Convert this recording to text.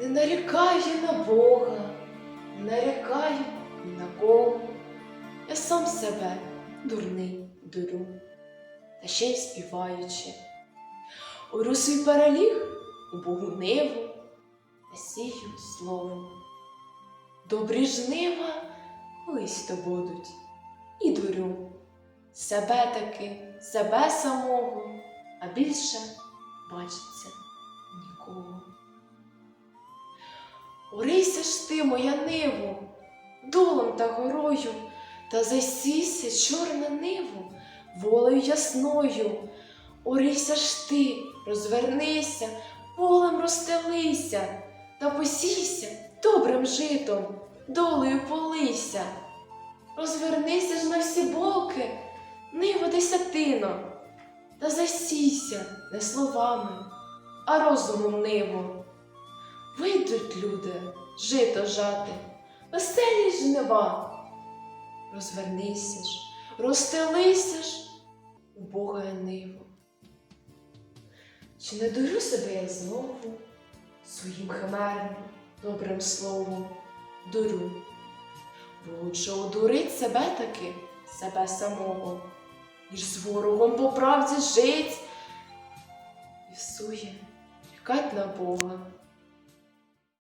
Не нарікаю на Бога, не нарікаю ні на кого. Я сам себе дурний дурю, та ще й співаючи. Ору свій переліг у Богу ниву, та сію словом. Добрі жнива колись то будуть, і дурю себе таки, себе самого, а більше бачиться Орися ж ти, моя ниву, долом та горою, та засійся чорна ниву, волею ясною. Орися ж ти, розвернися, полем розстелися, та посійся добрим житом, долею полися. Розвернися ж на всі боки, нива десятино, та засійся не словами, а розумом ниву. Вийдуть люди жито жати, веселі жнива. Розвернися ж, розстелися ж у Бога ниву. Чи не дурю себе я знову своїм химерним добрим словом дурю? Бо лучше одурить себе таки, себе самого, ніж з ворогом по правді жить і всує, чекать на Бога.